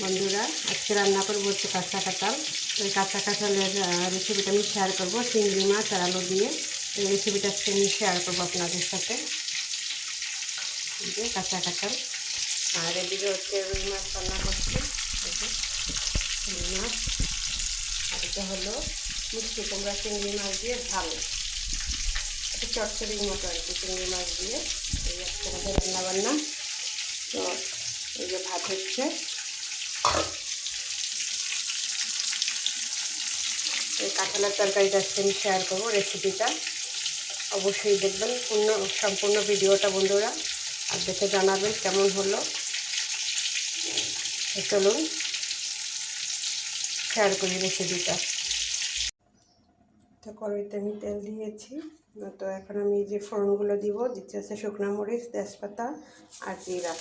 বন্ধুরা, আজকে রান্না করব হচ্ছে কাঁচা কাঁঠাল ওই কাঁচা কাঁঠালের রেসিপিটা আমি শেয়ার করব, চিংড়ি মাছ আর আলু দিয়ে। এই রেসিপিটা আজকে আমি শেয়ার করব আপনাদের সাথে। কাঁচা কাঁঠাল আর এদিকে হচ্ছে রুই মাছ রান্না করছি। রুই মাছ। আর এটা হলো মিষ্টি কুমড়া, চিংড়ি মাছ দিয়ে ঝাল। একটু চটচড়ির মতো আর কি, চিংড়ি মাছ দিয়ে। এই রান্না বান্না তো এই যে ভাত হচ্ছে। কাঁঠালের তরকারিটা আজকে আমি শেয়ার করব রেসিপিটা অবশ্যই দেখবেন পূর্ণ, সম্পূর্ণ ভিডিওটা বন্ধুরা আর দেখে জানাবেন কেমন হলো। চলুন শেয়ার করি রেসিপিটা তো কড়াইতে আমি তেল দিয়েছি, তো এখন আমি যে ফোড়নগুলো দিব, দিতে আছে শুকনো মরিচ, তেজপাতা আর জিরা।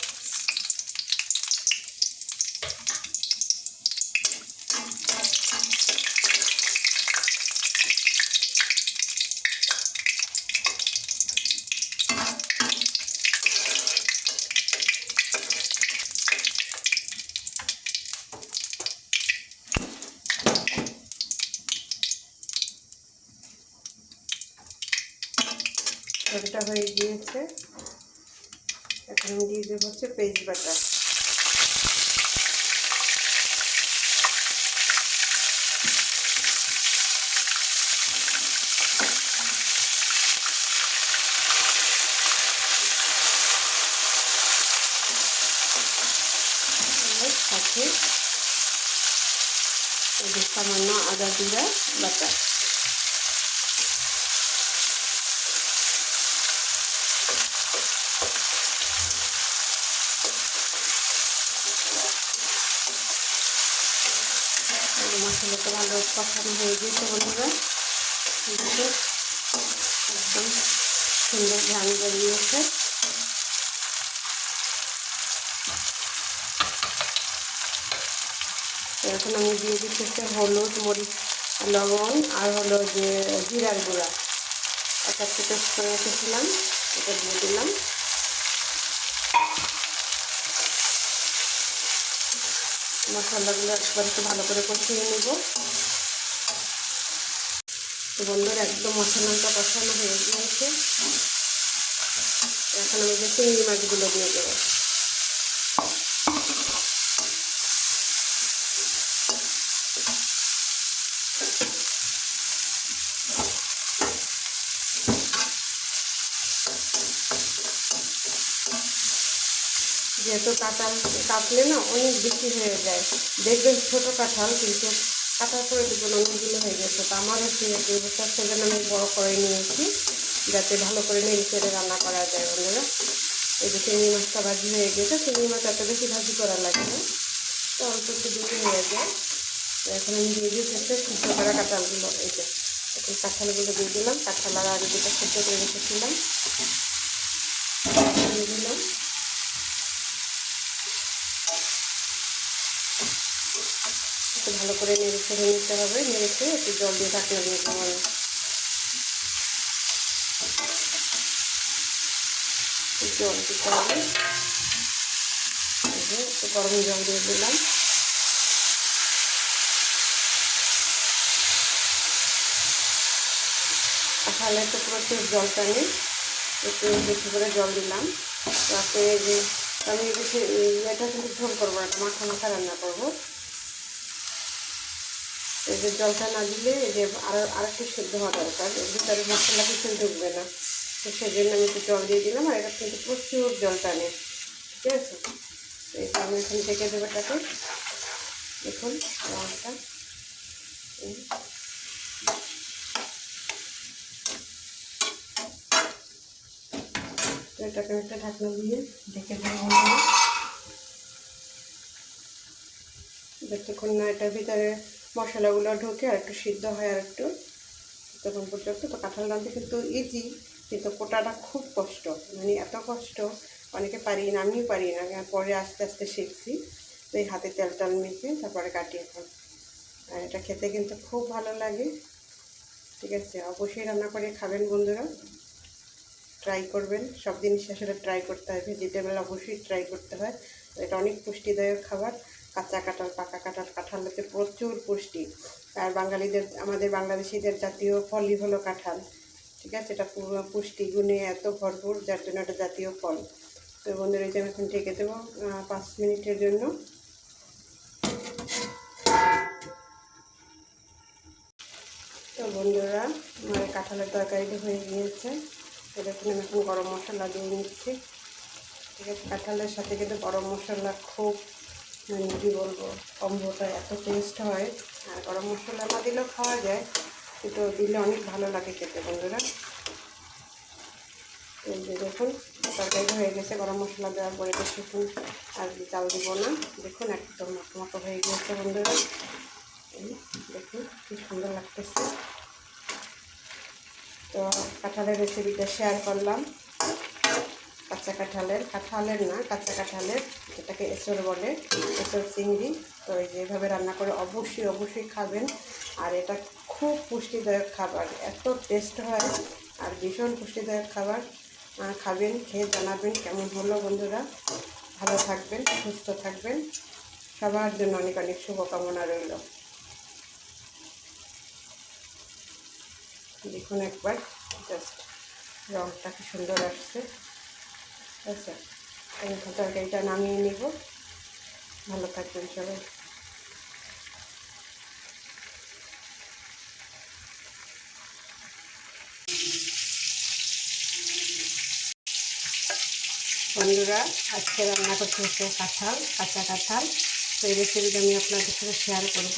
তরকারিটা হয়ে গিয়েছে। এখন দিয়ে দেবো হচ্ছে বাটার সাথে সামান্য আদা জিরা বাটা। মশলাটা ভালো কষানো হয়ে গিয়েছে বন্ধুরা। একদম সুন্দর বেরিয়েছে। এখন আমি দিয়ে হচ্ছে হলুদ, মরিচ, লবণ আর হলো যে জিরার গুঁড়া। একটা পেস্ট করে রেখেছিলাম। এটা দিয়ে দিলাম। মশলাগুলো একবার একটু ভালো করে কষিয়ে নেব। বন্ধুরা, একদম মশলাটা কষানো হয়ে গিয়েছে। এখন আমি যে চিংড়ি মাছগুলো দিয়ে দেবো। যেহেতু কাঁঠাল কাটলে না অনেক বেশি হয়ে যায়। দেখবেন ছোটো কাঁঠাল, কিন্তু কাটার পরে দেখবেন অনেকগুলো হয়ে গেছে। তো আমার হচ্ছে দুই বছর আমি বড়ো করে নিয়েছি, যাতে ভালো করে নেড়ে চেড়ে রান্না করা যায় বন্ধুরা। এই যে চিংড়ি মাছটা ভাজি হয়ে গেছে, চিংড়ি মাছ এত বেশি ভাজি করা লাগে না। তো অল্প একটু দুটো হয়ে যায়। তো এখন আমি দিয়ে দিয়েছি হচ্ছে করা কাঁঠালগুলো, এই যে এখন কাঁঠালগুলো দিয়ে দিলাম। কাঁঠাল আর আগে যেটা সিদ্ধ করে রেখেছিলাম দিয়ে দিলাম একটু ভালো করে নেড়ে ছেড়ে নিতে হবে। নেড়ে ছেড়ে একটু জল দিয়ে ঢাকনা দিয়ে দেবো আমি জল দিতে হবে। একটু গরম জল দিয়ে দিলাম। তাহলে তো প্রচুর জল টানে একটু বেশি করে জল দিলাম। তাতে যে, আমি বেশি এটা কিন্তু ঝোল করব না, মাখা মাখা রান্না করব। এই যে জলটা না দিলে এই যে আরও আরেকটু সেদ্ধ হওয়া দরকার। এর ভিতরে মশলা কিছু ঢুকবে না। তো সেই জন্য আমি একটু জল দিয়ে দিলাম, আর এটা কিন্তু প্রচুর জল টানে। ঠিক আছে? এটা আমি এখন ঢেকে দেবো এটাকে। দেখুন রঙটা এটাকে একটা ঢাকনা দিয়ে ঢেকে দেবো যতক্ষণ না, এটার ভিতরে মশলাগুলো ঢুকে আর একটু সিদ্ধ হয় আর একটু তখন পর্যন্ত তো কাঁঠাল রাঁধতে কিন্তু ইজি কিন্তু কোটাটা খুব কষ্ট। মানে এত কষ্ট, অনেকে পারি না, আমিও পারি না। পরে আস্তে আস্তে শিখছি। তো এই হাতে তেল টাল মেখে তারপরে কাটিয়ে এখন আর এটা খেতে কিন্তু খুব ভালো লাগে। ঠিক আছে, অবশ্যই রান্না করে খাবেন বন্ধুরা। ট্রাই করবেন। সব জিনিস আসলে ট্রাই করতে হয়। ভেজিটেবল অবশ্যই ট্রাই করতে হয়। এটা অনেক পুষ্টিদায়ক খাবার। কাঁচা কাঁঠাল, পাকা কাঁঠাল কাঁঠালেতে প্রচুর পুষ্টি। আর বাঙালিদের, আমাদের বাংলাদেশিদের জাতীয় ফলই হলো কাঁঠাল, ঠিক আছে? এটা পুষ্টি গুণে এত ভরপুর, যার জন্য এটা জাতীয় ফল। তো বন্ধুরা, এই যে আমি এখন ঢেকে দেবো পাঁচ মিনিটের জন্য। তো বন্ধুরা, আমার কাঁঠালের তরকারিটা হয়ে গিয়েছে। দেখুন আমি এখন গরম মশলা দিয়ে নিচ্ছি। ঠিক আছে, কাঁঠালের সাথে কিন্তু গরম মশলা খুব মানে কী বলব কম্বোটা এত টেস্ট হয়, আর গরম মশলা না দিলেও খাওয়া যায়, কিন্তু দিলে অনেক ভালো লাগে খেতে বন্ধুরা। দেখুন, তরকারিটা হয়ে গেছে, গরম মশলা দেওয়ার পরে বেশিক্ষণ আর চাল দিব না। দেখুন, একদম মতো হয়ে গিয়েছে বন্ধুরা। দেখুন, কি সুন্দর লাগতেছে। তো কাঁঠালের রেসিপিটা শেয়ার করলাম। কাঁচা কাঁঠালের কাঁঠালের না, কাঁচা কাঁঠালের যেটাকে এসর বলে, এসর চিংড়ি। তো যেভাবে রান্না করে অবশ্যই অবশ্যই খাবেন। আর এটা খুব পুষ্টিদায়ক খাবার, এত টেস্ট হয় আর ভীষণ পুষ্টিদায়ক খাবার। খাবেন, খেয়ে জানাবেন কেমন হলো বন্ধুরা। ভালো থাকবেন, সুস্থ থাকবেন। সবার জন্য অনেক অনেক শুভকামনা রইল। দেখুন একবার জাস্ট রঙটা কি সুন্দর আসছে। আচ্ছা আমি এখন তরকারিটা নামিয়ে নিব। ভালো থাকবেন সবাই। বন্ধুরা, আজকে রান্না করতে হচ্ছে কাঁঠাল, কাঁচা কাঁঠাল। তো এই রেসিপিটা আমি আপনাদের সাথে শেয়ার করব।